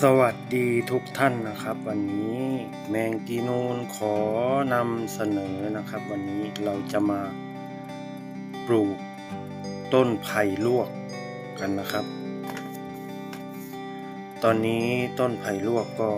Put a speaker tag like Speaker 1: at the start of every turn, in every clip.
Speaker 1: สวัสดีทุกท่านนะครับ วันนี้แมงกีนูนขอนำเสนอนะครับ วันนี้เราจะมาปลูกต้นไผ่ลวกกันนะครับ ตอนนี้ต้นไผ่ลวกก็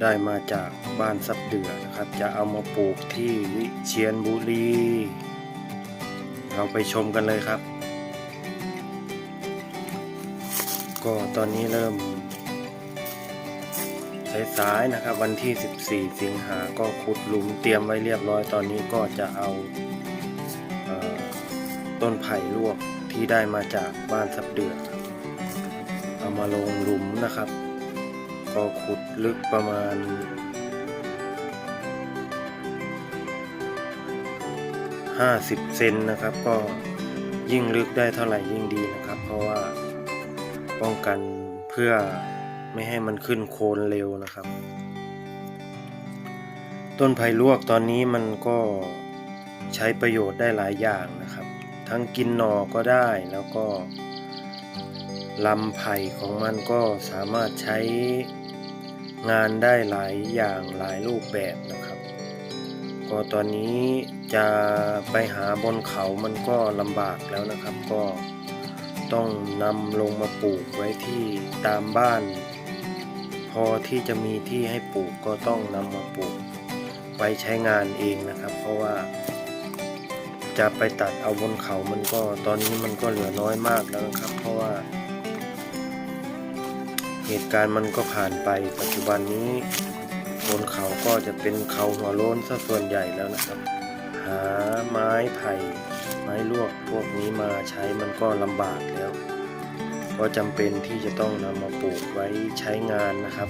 Speaker 1: ได้มาจากบ้านซับเดือนะครับ จะเอามาปลูกที่วิเชียรบุรี เราไปชมกันเลยครับ ก็ตอนนี้เริ่มสายๆนะครับ วันที่ 14 สิงหาก็ขุดหลุมเตรียมไว้เรียบร้อยตอนนี้ก็จะเอาเอต้นไผ่ลวกที่ได้มาจากบ้านสับเดือครับเอามาลงหลุมนะครับ ก็ขุดลึกประมาณ 50 เซนนะครับ ก็ยิ่งลึกได้เท่าไหร่ยิ่งดีนะครับ เพราะว่า ป้องกันเพื่อไม่ให้มันขึ้นโคนเร็วนะครับ ต้นไผ่ลวกตอนนี้มันก็ใช้ประโยชน์ได้หลายอย่างนะครับ ทั้งกินหน่อก็ได้แล้วก็ลำไผ่ของมันก็สามารถใช้งานได้หลายอย่างหลายรูปแบบนะครับ ก็ตอนนี้จะไปหาบนเขามันก็ลำบากแล้วนะครับ ก็ ต้องนำลงมาปลูกไว้ที่ตามบ้าน พอที่จะมีที่ให้ปลูกก็ต้องนำมาปลูกไว้ใช้งานเองนะครับ เพราะว่า จะไปตัดเอาบนเขามันก็ตอนนี้มันก็เหลือน้อยมากแล้วนะครับ เพราะว่า เหตุการณ์มันก็ผ่านไปปัจจุบันนี้บนเขาก็จะเป็นเขาหัวโล้นซะส่วนใหญ่แล้วนะครับ หาไม้ไผ่ ไม้ลวกพวกนี้มาใช้มันก็ลำบากแล้ว ก็จำเป็นที่จะต้องนำมาปลูกไว้ใช้งานนะครับ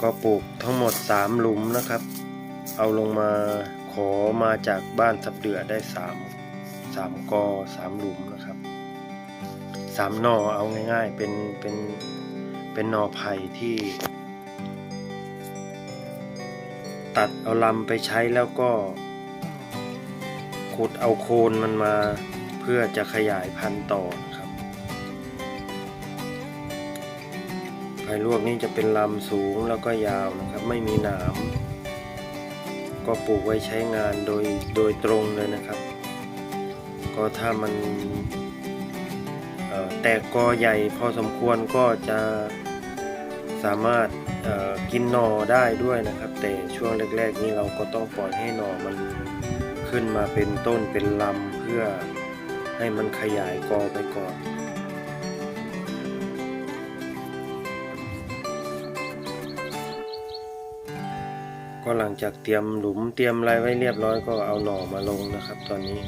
Speaker 1: ก็ปลูกทั้งหมด 3 หลุมนะครับ เอาลงมาขอมาจากบ้านสับเดือได้ 3 3กอ3หลุมนะครับสามหน่อเอาง่ายๆ เป็นเป็นเป็นหน่อไผ่ที่ ตัดเอาลำไปใช้แล้วก็ ขุดเอาโคนมันมาเพื่อจะขยายพันธุ์ต่อนะครับไผ่ลวกนี่จะเป็นลำสูงแล้วก็ยาวนะครับ ไม่มีหนาม ก็ปลูกไว้ใช้งานโดยโดยตรงเลยนะครับ ก็ถ้ามันแตกกอใหญ่พอสมควรก็จะสามารถ กินหน่อได้ด้วยนะครับ แต่ช่วงแรก ๆ นี้เราก็ต้องปล่อยให้หน่อมันขึ้นมาเป็นต้นเป็นลำเพื่อให้มันขยายกอไปก่อนก็หลังจากเตรียมหลุมเตรียมอะไรไว้เรียบร้อยก็เอาหน่อมาลงนะครับ ตอนนี้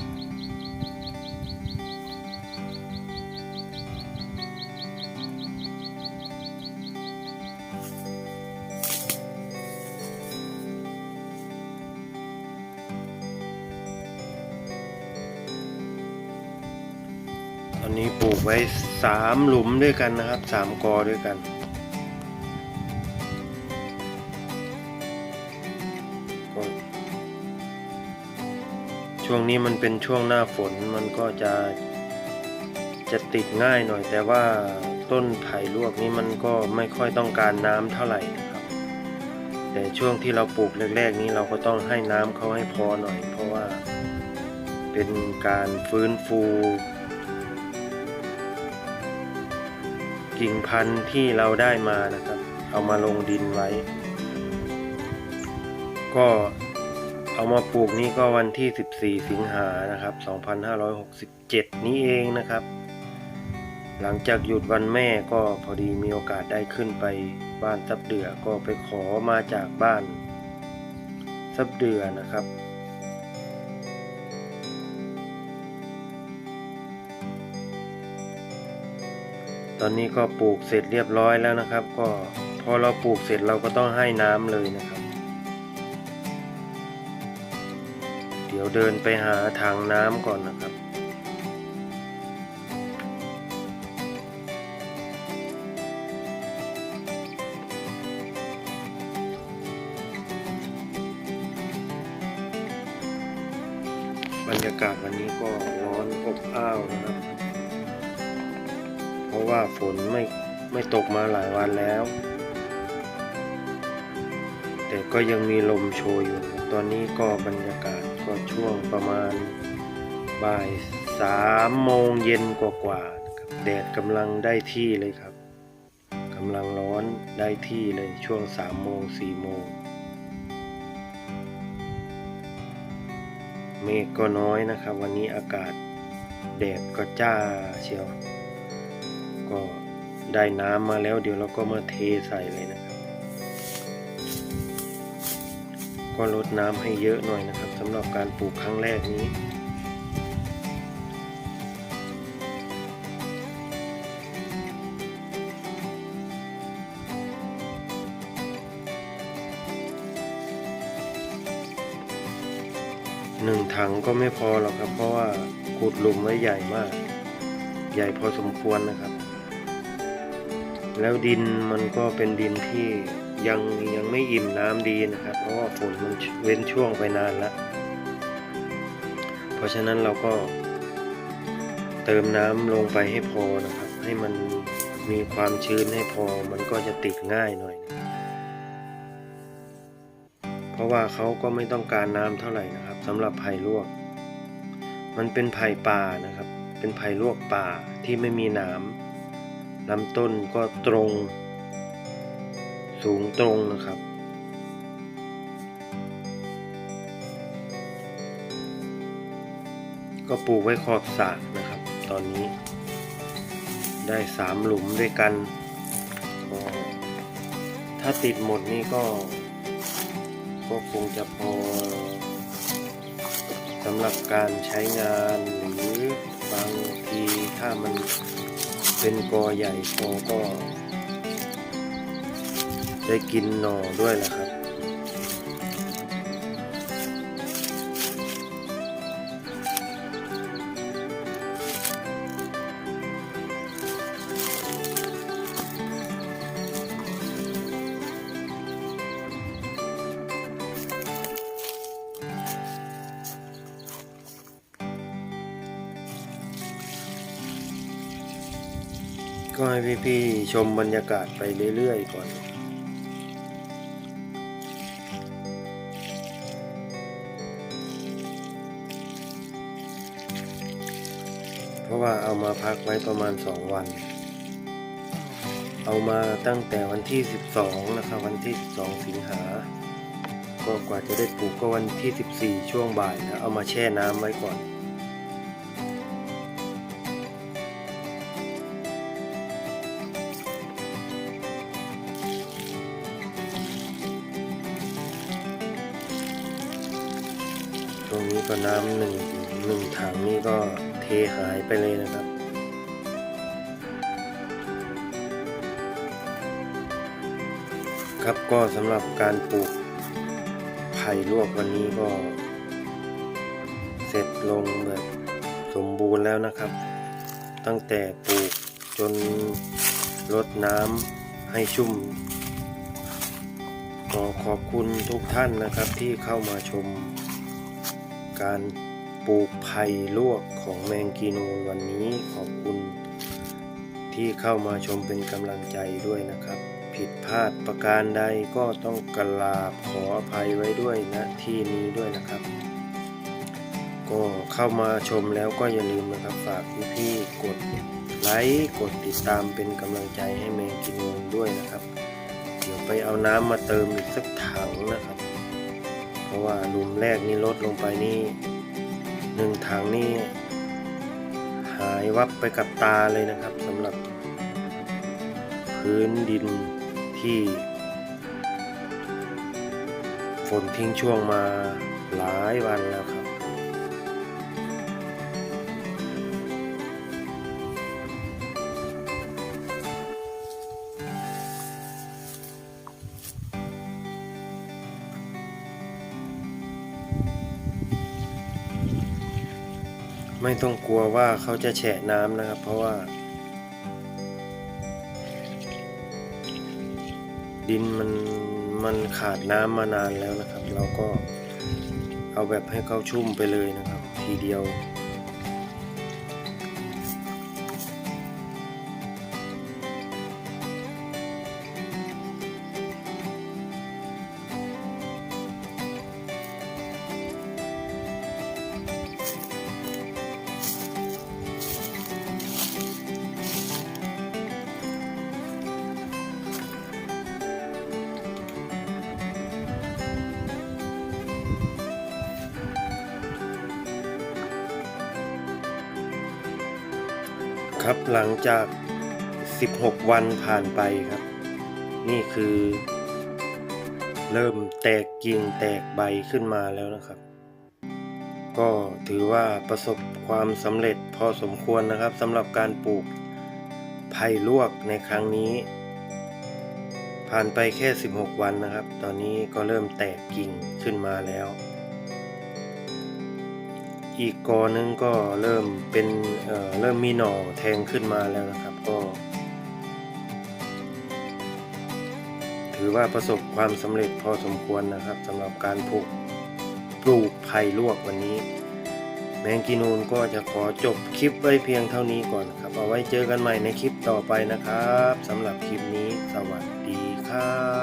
Speaker 1: อนนี้ปลูกไว้สามหลุมด้วยกันนะครับสามกอด้วยกัน ช่วงนี้มันเป็นช่วงหน้าฝนมันก็จะจะติดง่ายหน่อย แต่ว่าต้นไผ่ลวกนี้มันก็ไม่ค่อยต้องการน้ำเท่าไหร่นะครับ แต่ช่วงที่เราปลูกแรกๆ นี้เราก็ต้องให้น้ำเขาให้พอหน่อย เพราะว่าเป็นการฟื้นฟู กิ่งพันธุ์ที่เราได้มานะครับ เอามาลงดินไว้ ก็เอามาปลูกนี่ก็วันที่ 14 สิงหานะครับ 2567 นี้เองนะครับ หลังจากหยุดวันแม่ก็พอดีมีโอกาสได้ขึ้นไปบ้านซับเดือก็ไปขอมาจากบ้านซับเดือนะครับ ตอนนี้ก็ปลูกเสร็จเรียบร้อยแล้วนะครับ ก็พอเราปลูกเสร็จเราก็ต้องให้น้ำเลยนะครับ เดี๋ยวเดินไปหาทางน้ำก่อนนะครับบรรยากาศวันนี้ก็ร้อนอบอ้าวนะครับ ราะว่าฝนไม่ไม่ตกมาหลายวันแล้ว แต่ก็ยังมีลมโชยอยู่ ตอนนี้ก็บรรยากาศก็ช่วงประมาณบ่ายสามโมงเย็นกว่าๆนะครับแดดกำลังได้ที่เลยครับกำลังร้อนได้ที่เลยช่วงสามโมงสี่โมงเมฆก็น้อยนะครับ วันนี้อากาศแดดก็จ้าเชียว ก็ได้น้ำมาแล้วเดี๋ยวเราก็มาเทใส่เลยนะครับ ก็ลดน้ำให้เยอะหน่อยนะครับสำหรับการปลูกครั้งแรกนี้หนึ่งถังก็ไม่พอหรอกครับ เพราะว่าขุดหลุมไว้ใหญ่มาก ใหญ่พอสมควรนะครับ แล้วดินมันก็เป็นดินที่ยังยังไม่อิ่มน้ำดีนะครับ เพราะว่าฝนมันเว้นช่วงไปนานแล้ว เพราะฉะนั้นเราก็เติมน้ำลงไปให้พอนะครับ ให้มันมีความชื้นให้พอมันก็จะติดง่ายหน่อยนะเพราะว่าเขาก็ไม่ต้องการน้ำเท่าไหร่นะครับสำหรับไผ่ลวก มันเป็นไผ่ป่านะครับ เป็นไผ่ลวกป่าที่ไม่มีหนาม ลำต้นก็ตรง สูงตรงนะครับ ก็ปลูกไว้ขอบสระนะครับ ตอนนี้ ได้สามหลุมด้วยกัน ถ้าติดหมดนี่ก็ ก็คงจะพอสำหรับการใช้งานหรือบางทีถ้ามัน เป็นกอใหญ่กอก็ ได้กินหน่อด้วยแหละครับ ก็ให้พี่ๆชมบรรยากาศไปเรื่อยๆก่อนเพราะว่าเอามาพักไว้ประมาณ 2 วัน เอามาตั้งแต่วันที่ 12 นะครับ วันที่ 12 สิงหา ก็กว่าจะได้ปลูกก็วันที่ 14 ช่วงบ่ายนะ เอามาแช่น้ำไว้ก่อน นี้ก็น้ำหนึ่งหนึ่งถังนี่ก็เทหายไปเลยนะครับ ครับก็สำหรับการปลูกไผ่ลวกวันนี้ก็ เสร็จลงแบบสมบูรณ์แล้วนะครับ ตั้งแต่ปลูกจนรดน้ำให้ชุ่มก็ขอบคุณทุกท่านนะครับที่เข้ามาชม การปลูกไผ่ลวกของแมงกีนูนวันนี้ขอบคุณ ที่เข้ามาชมเป็นกำลังใจด้วยนะครับ ผิดพลาดประการใดก็ต้องกราบขออภัยไว้ด้วยนะที่นี้ด้วยนะครับ ก็เข้ามาชมแล้วก็อย่าลืมนะครับฝากพี่ๆกดไลค์กดติดตามเป็นกำลังใจให้แมงกีนูนด้วยนะครับ เดี๋ยวไปเอาน้ำมาเติมอีกสักถังนะครับ เพราะว่าหลุมแรกนี่ลดลงไปนี่หนึ่งถังนี่หายวับไปกับตาเลยนะครับสำหรับ พื้นดินที่ฝนทิ้งช่วงมาหลายวันแล้วครับ ไม่ต้องกลัวว่าเขาจะแฉะน้ำนะครับ เพราะว่า ดินมันมันขาดน้ำมานานแล้วนะครับ เราก็เอาแบบให้เขาชุ่มไปเลยนะครับ ทีเดียว ครับหลังจาก 16 วันผ่านไปครับ นี่คือ เริ่มแตกกิ่งแตกใบขึ้นมาแล้วนะครับ ก็ถือว่าประสบความสำเร็จพอสมควรนะครับสำหรับการปลูกไผ่ลวกในครั้งนี้ ผ่านไปแค่ 16 วันนะครับ ตอนนี้ก็เริ่มแตกกิ่งขึ้นมาแล้ว อีกกอนึงก็เริ่มเป็นเเริ่มมีหน่อแทงขึ้นมาแล้วนะครับก็ ถือว่าประสบความสำเร็จพอสมควรนะครับสำหรับการปลูกปลูกไผ่ลวกวันนี้ แมงกีนูนก็จะขอจบคลิปไว้เพียงเท่านี้ก่อนครับเอาไว้เจอกันใหม่ในคลิปต่อไปนะครับสำหรับคลิปนี้สวัสดีครับ